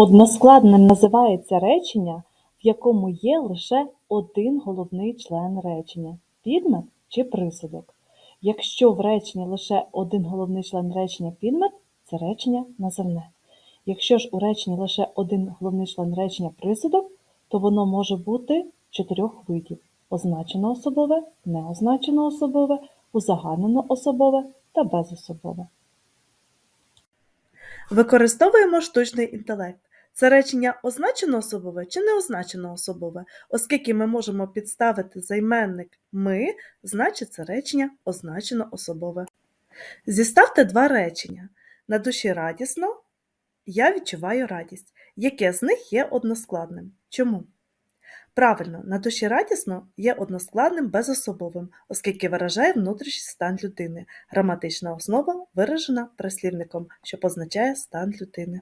Односкладним називається речення, в якому є лише один головний член речення – підмет чи присудок. Якщо в реченні лише один головний член речення – підмет, це речення називне. Якщо ж у реченні лише один головний член речення – присудок, то воно може бути чотирьох видів – означено особове, неозначено особове, узагальнено особове та безособове. Використовуємо штучний інтелект. Це речення означено особове чи неозначено особове, оскільки ми можемо підставити займенник ми, значить це речення означено особове. Зіставте два речення. На душі радісно, я відчуваю радість. Яке з них є односкладним? Чому? Правильно, на душі радісно є односкладним безособовим, оскільки виражає внутрішній стан людини. Граматична основа виражена прислівником, що позначає стан людини.